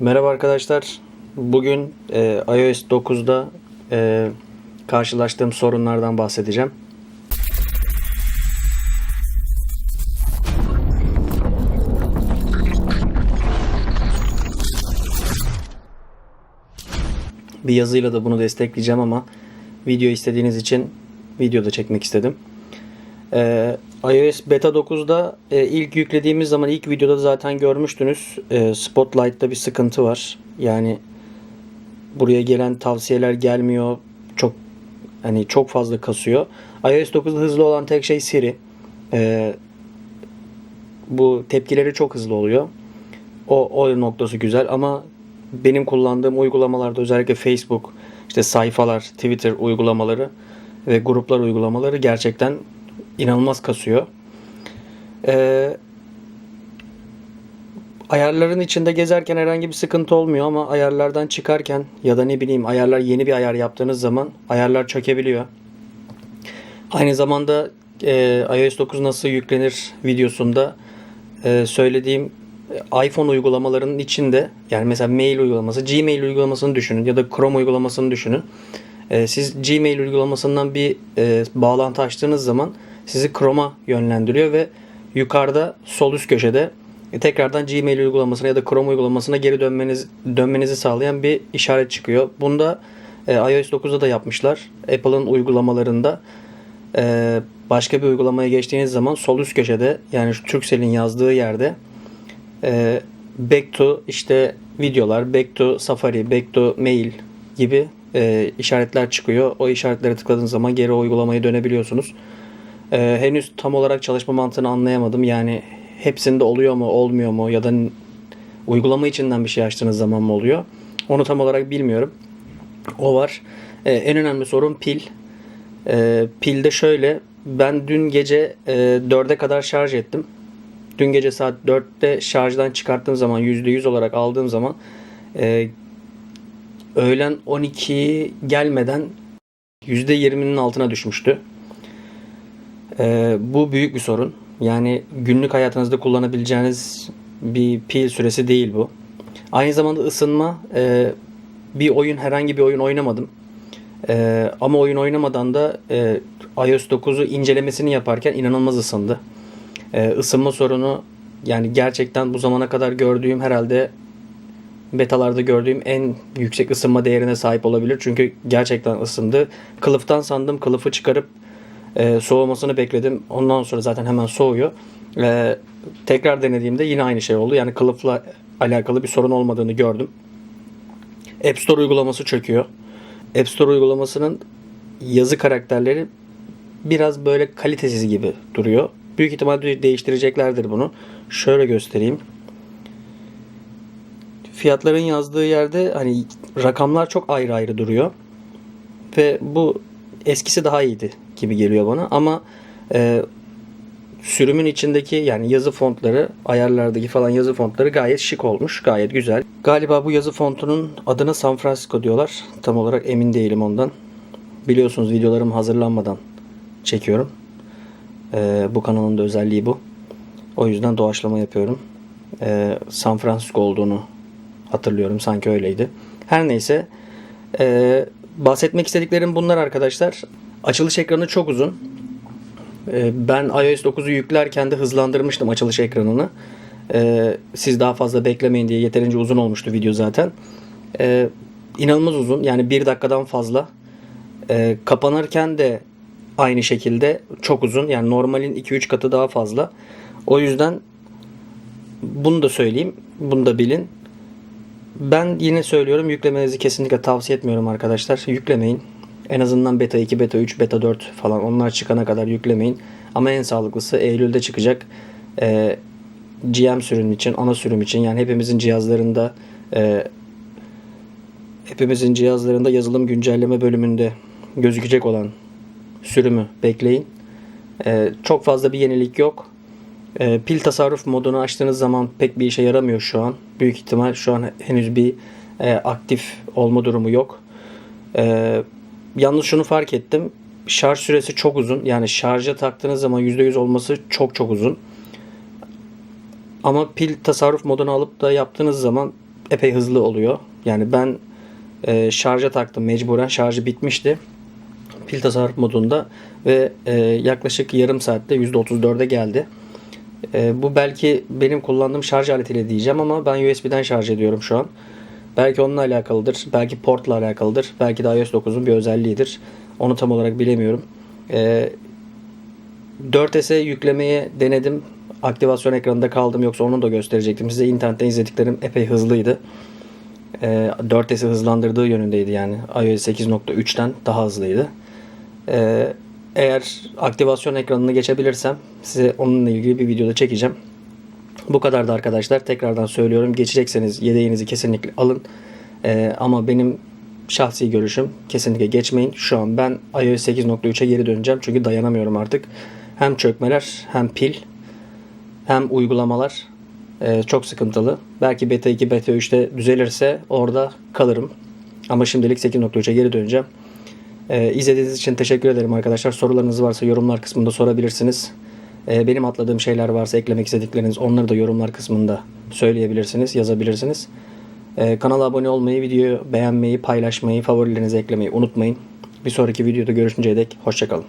Merhaba arkadaşlar. Bugün e, iOS 9'da e, karşılaştığım sorunlardan bahsedeceğim. Bir yazıyla da bunu destekleyeceğim ama video istediğiniz için videoda çekmek istedim. Ee, iOS Beta 9'da e, ilk yüklediğimiz zaman ilk videoda zaten görmüştünüz. E, Spotlight'ta bir sıkıntı var. Yani buraya gelen tavsiyeler gelmiyor. Çok hani çok fazla kasıyor. iOS 9'da hızlı olan tek şey Siri. E, bu tepkileri çok hızlı oluyor. O, o noktası güzel ama benim kullandığım uygulamalarda özellikle Facebook, işte sayfalar, Twitter uygulamaları ve gruplar uygulamaları gerçekten inanılmaz kasıyor. Ee, ayarların içinde gezerken herhangi bir sıkıntı olmuyor ama ayarlardan çıkarken ya da ne bileyim ayarlar yeni bir ayar yaptığınız zaman ayarlar çökebiliyor. Aynı zamanda e, iOS 9 nasıl yüklenir videosunda e, söylediğim e, iPhone uygulamalarının içinde yani mesela mail uygulaması, Gmail uygulamasını düşünün ya da Chrome uygulamasını düşünün. E, siz Gmail uygulamasından bir e, bağlantı açtığınız zaman sizi Chrome'a yönlendiriyor ve yukarıda sol üst köşede e, tekrardan Gmail uygulamasına ya da Chrome uygulamasına geri dönmeniz dönmenizi sağlayan bir işaret çıkıyor. Bunda e, iOS 9'da da yapmışlar. Apple'ın uygulamalarında e, başka bir uygulamaya geçtiğiniz zaman sol üst köşede yani şu Turkcell'in yazdığı yerde e, back to işte videolar, back to Safari, back to mail gibi e, işaretler çıkıyor. O işaretlere tıkladığınız zaman geri o uygulamaya dönebiliyorsunuz. E, henüz tam olarak çalışma mantığını anlayamadım. Yani hepsinde oluyor mu, olmuyor mu ya da uygulama içinden bir şey açtığınız zaman mı oluyor? Onu tam olarak bilmiyorum. O var. E, en önemli sorun pil. E, pilde şöyle ben dün gece e, 4'e kadar şarj ettim. Dün gece saat 4'te şarjdan çıkarttığım zaman %100 olarak aldığım zaman e, öğlen 12 gelmeden %20'nin altına düşmüştü. E, bu büyük bir sorun. Yani günlük hayatınızda kullanabileceğiniz bir pil süresi değil bu. Aynı zamanda ısınma e, bir oyun herhangi bir oyun oynamadım. E, ama oyun oynamadan da e, iOS 9'u incelemesini yaparken inanılmaz ısındı. E, ısınma sorunu yani gerçekten bu zamana kadar gördüğüm herhalde betalarda gördüğüm en yüksek ısınma değerine sahip olabilir. Çünkü gerçekten ısındı. Kılıftan sandım. Kılıfı çıkarıp e, soğumasını bekledim. Ondan sonra zaten hemen soğuyor. E, tekrar denediğimde yine aynı şey oldu. Yani kılıfla alakalı bir sorun olmadığını gördüm. App Store uygulaması çöküyor. App Store uygulamasının yazı karakterleri biraz böyle kalitesiz gibi duruyor. Büyük ihtimalle değiştireceklerdir bunu. Şöyle göstereyim. Fiyatların yazdığı yerde hani rakamlar çok ayrı ayrı duruyor. Ve bu eskisi daha iyiydi gibi geliyor bana ama e, sürümün içindeki yani yazı fontları ayarlardaki falan yazı fontları gayet şık olmuş. Gayet güzel. Galiba bu yazı fontunun adına San Francisco diyorlar. Tam olarak emin değilim ondan. Biliyorsunuz videolarım hazırlanmadan çekiyorum. Ee, bu kanalın da özelliği bu. O yüzden doğaçlama yapıyorum. Ee, San Francisco olduğunu hatırlıyorum. Sanki öyleydi. Her neyse. Ee, bahsetmek istediklerim bunlar arkadaşlar. Açılış ekranı çok uzun. Ee, ben iOS 9'u yüklerken de hızlandırmıştım açılış ekranını. Ee, siz daha fazla beklemeyin diye yeterince uzun olmuştu video zaten. Ee, inanılmaz uzun. Yani bir dakikadan fazla. Kapanırken de aynı şekilde çok uzun. Yani normalin 2-3 katı daha fazla. O yüzden bunu da söyleyeyim. Bunu da bilin. Ben yine söylüyorum yüklemenizi kesinlikle tavsiye etmiyorum arkadaşlar. Yüklemeyin. En azından beta 2, beta 3, beta 4 falan onlar çıkana kadar yüklemeyin. Ama en sağlıklısı Eylül'de çıkacak. Ee, GM sürüm için, ana sürüm için yani hepimizin cihazlarında e, hepimizin cihazlarında yazılım güncelleme bölümünde gözükecek olan sürümü bekleyin. Ee, çok fazla bir yenilik yok. Ee, pil tasarruf modunu açtığınız zaman pek bir işe yaramıyor şu an. Büyük ihtimal şu an henüz bir e, aktif olma durumu yok. Ee, yalnız şunu fark ettim. Şarj süresi çok uzun. Yani şarja taktığınız zaman %100 olması çok çok uzun. Ama pil tasarruf modunu alıp da yaptığınız zaman epey hızlı oluyor. Yani ben e, şarja taktım mecburen şarjı bitmişti pil tasarruf modunda ve e, yaklaşık yarım saatte %34'e geldi. E, bu belki benim kullandığım şarj aletiyle diyeceğim ama ben USB'den şarj ediyorum şu an. Belki onunla alakalıdır, belki portla alakalıdır, belki de iOS 9'un bir özelliğidir. Onu tam olarak bilemiyorum. E, 4S'e yüklemeye denedim. Aktivasyon ekranında kaldım yoksa onu da gösterecektim. Size internetten izlediklerim epey hızlıydı. E, 4S'i hızlandırdığı yönündeydi yani. iOS 8.3'ten daha hızlıydı. Ee, eğer aktivasyon ekranını geçebilirsem size onunla ilgili bir videoda çekeceğim. Bu kadardı arkadaşlar. Tekrardan söylüyorum. Geçecekseniz yedeğinizi kesinlikle alın. Ee, ama benim şahsi görüşüm kesinlikle geçmeyin. Şu an ben iOS 8.3'e geri döneceğim. Çünkü dayanamıyorum artık. Hem çökmeler hem pil hem uygulamalar e, çok sıkıntılı. Belki beta 2 beta 3'te düzelirse orada kalırım. Ama şimdilik 8.3'e geri döneceğim. Ee, izlediğiniz için teşekkür ederim arkadaşlar. Sorularınız varsa yorumlar kısmında sorabilirsiniz. Ee, benim atladığım şeyler varsa eklemek istedikleriniz onları da yorumlar kısmında söyleyebilirsiniz, yazabilirsiniz. Ee, kanala abone olmayı, videoyu beğenmeyi, paylaşmayı, favorilerinize eklemeyi unutmayın. Bir sonraki videoda görüşünceye dek hoşçakalın.